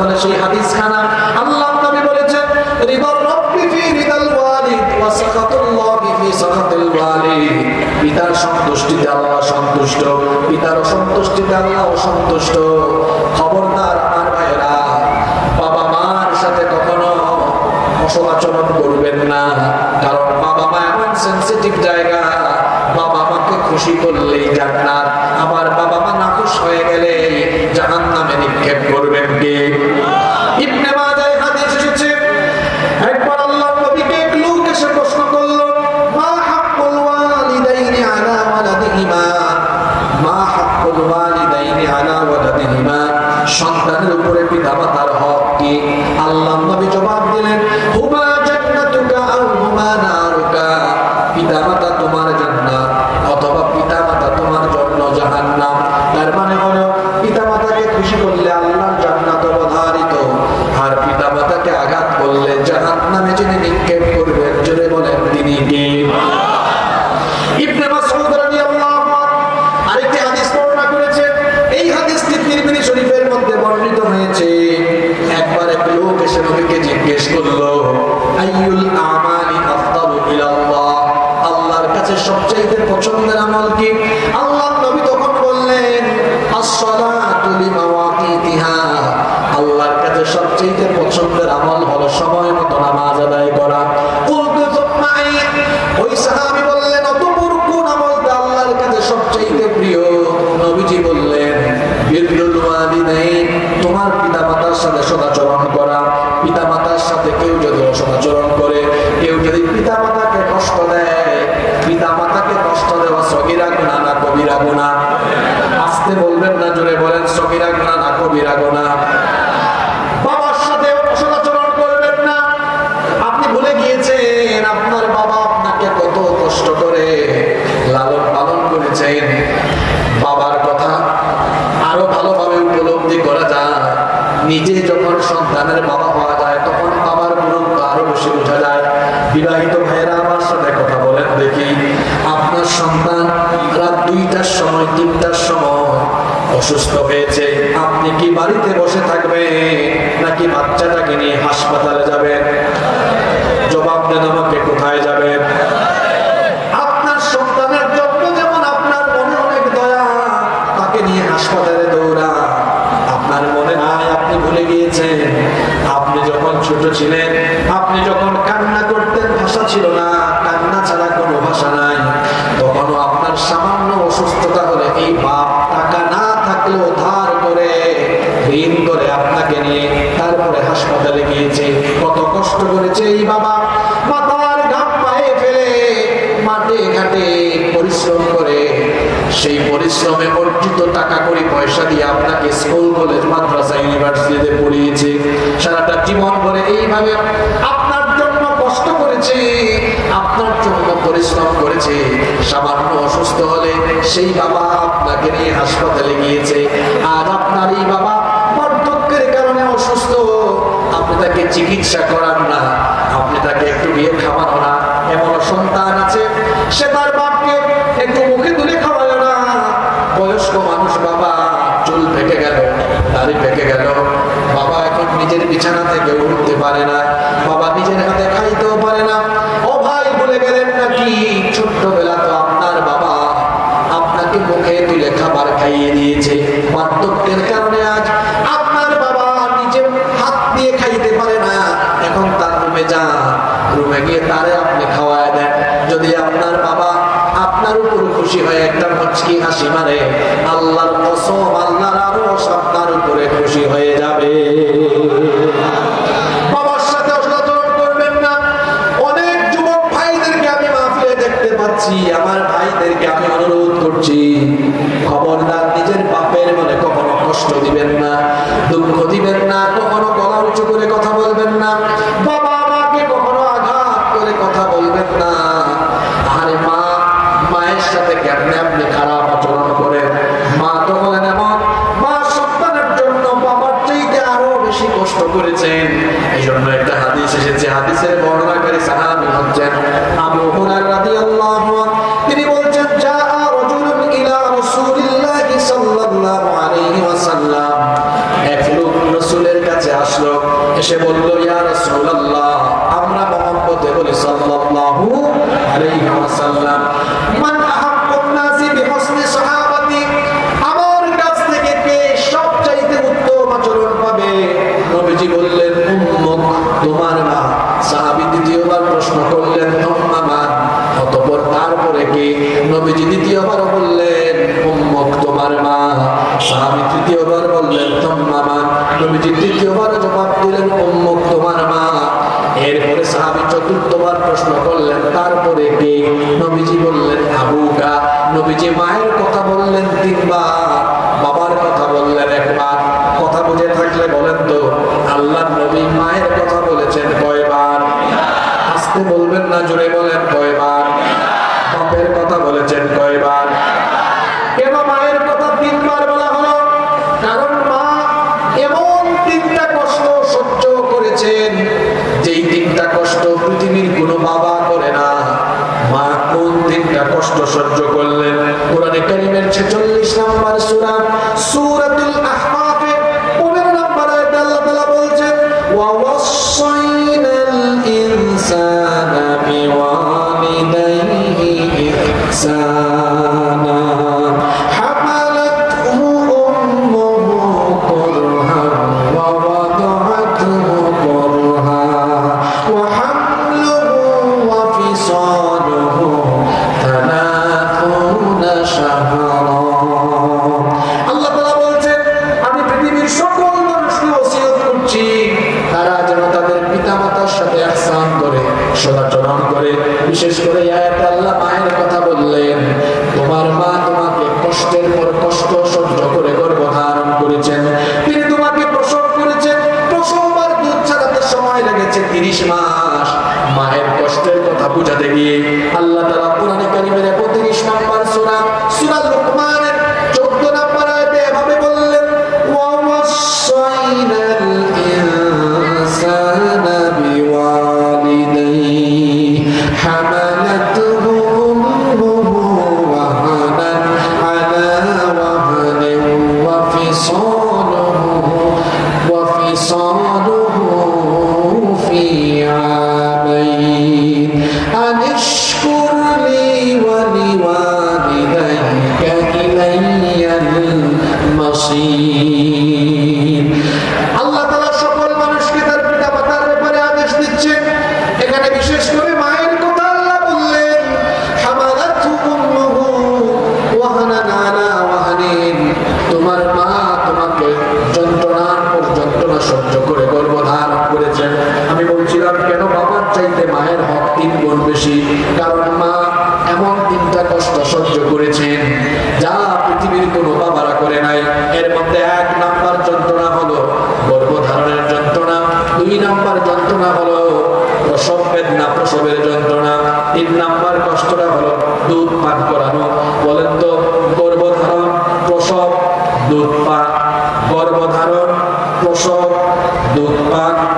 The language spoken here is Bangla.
হলে সেই হাদিস খানা আল্লাহ নবী বলেছেন রিদার রব্বি ফি রিদাল ওয়ালিদ ওয়া সাখাতুল্লাহি ফি সাখাতিল ওয়ালিদ। পিতার সন্তুষ্টিতে আল্লাহ আমার সাথে কখনো করবেন না, কারণ বাবা মা এমন সেন্সিটিভ জায়গা, বাবা খুশি করলেই জান্নাত আবার সবচাইতে পছন্দের আমল হলো সময় মতো নামাজ আদায় করা। প্রিয়? নবীজি বললেন তোমার পিতামাতার সাথে সদাচরণ করা। পিতা মাতার সাথে কেউ যদি অসদাচরণ করে কেউ যদি পিতামাতাকে কষ্ট দেয় পিতামাতাকে কষ্ট দেওয়া সগিরা গুনাহ না কবিরা গুনাহ আসতে বলবেন না জোরে বলেন সগিরা গুনাহ না কবিরা গুনাহ বাবার সাথে অসদাচরণ করবেন না আপনি ভুলে গিয়েছেন আপনার বাবা আপনাকে কত কষ্ট করে লালন পালন করেছেন বাবার কথা আরও ভালোভাবে উপলব্ধি করা যায় নিজে যখন সন্তানের বাবা হওয়া যায় তখন বাবার গুরুত্ব আরও বেশি বোঝা যায় বিবাহিত ভাইয়েরা আমার সাথে কথা বলেন দেখি। আপনার সন্তান রাত দুইটার সময়, তিনটার সময় অসুস্থ হয়েছে। আপনি কি বাড়িতে বসে থাকবেন নাকি বাচ্চাটাকে নিয়ে হাসপাতালে যাবেন? জবাব দেন আমাকে, কোথায় যাবেন? আপনার সন্তানের জন্য যেমন আপনার মনে অনেক দয়া, তাকে নিয়ে হাসপাতালে দৌড়া। আপনার মনে নাই, আপনি ভুলে গিয়েছেন। আপনি যখন ছোট ছিলেন আপনি যখন কান্না করতেন ভাষা ছিল না কান্না ছাড়া কোনো ভাষা নাই তখনও আপনার সামান্য অসুস্থতা হলে এই বাপ টাকা না থাকলেও ধার করে ঋণ করে আপনাকে নিয়ে তারপরে গিয়েছে কত কষ্ট করেছে এই বাবা। মাথার ঘাম পায়ে ফেলে মাঠে ঘাটে পরিশ্রম করে। সেই পরিশ্রমে অর্জিত টাকা করে পয়সা দিয়ে আপনাকে স্কুল কলেজ মাদ্রাসা ইউনিভার্সিটিতে পড়িয়েছে। সারাটা জীবন ভরে এইভাবে আপনার জন্য কষ্ট করেছে, আপনার জন্য পরিশ্রম করেছে। সামান্য অসুস্থ হলে সেই বাবা আপনাকে নিয়ে হাসপাতালে গিয়েছে। চিকিৎসা করান না। আপনি তাকে একটু বিয়ে খাওয়ানো না। এমন সন্তান আছে, সে তার বাপকে একটু মুখে তুলে খাওয়ালো না। বয়স্ক মানুষ বাবা, চুল পেকে গেল, দাড়ি পেকে গেল। বাবা এখন নিজের বিছানা থেকে উঠতে পারে না। বাবা নিজের হাতে খাইতেও পারে না ও ভাই বলে গেলেন নাকি ছোট্টবেলা তো আপনার বাবা আপনাকে মুখে তুলে খাবার খাইয়ে দিয়েছে বার্ধক্যের কারণে আজ আপনার বাবা নিজে হাত দিয়ে খাইতে পারে না এখন তার রুমে যান রুমে গিয়ে তারে আপনি খাওয়ায় দেন যদি আপনার বাবা আপনার উপর খুশি হয়ে একটা মুচকি নবীজি দ্বিতীয়বার জবাব দিলেন, উম্মুক, তোমার মা। এরপরে সাহাবি চতুর্থবার প্রশ্ন করলেন, তারপরে কে? নবীজি বললেন আবুকা নবীজি মায়ের কথা বললেন তিনবার। সহ্য করলেন কোরআনে কারিমের ছেচল্লিশ নাম্বার সুরা, সুরাতুল আহমাফে পনেরো নাম্বার আয়াতে আল্লাহ তাআলা বলছেন, ওয়া ওয়াসাইনাল ইনসানা বিওয়ালিদাইহি ইহসানা। song. বিশেষ করে আল্লাহ মায়ের কথা বললেন, তোমার মা তোমাকে কষ্টের পর কষ্ট সহ্য করে গর্ভ ধারণ করেছেন, তিনি তোমাকে প্রসব করেছেন, প্রসববার দুধ ছাড়াতে সময় লেগেছে তিরিশ মাস। মায়ের কষ্টের কথা বুঝাতে গিয়ে ধরনের যন্ত্রণা, দুই নাম্বার যন্ত্রণা হলো প্রসব বেদনা প্রসবের যন্ত্রণা, তিন নাম্বার কষ্টটা হলো দুধ পান করানো। বলেন তো, গর্ভধারণ, প্রসব, দুধ পান। গর্ভধারণ, প্রসব, দুধ পান।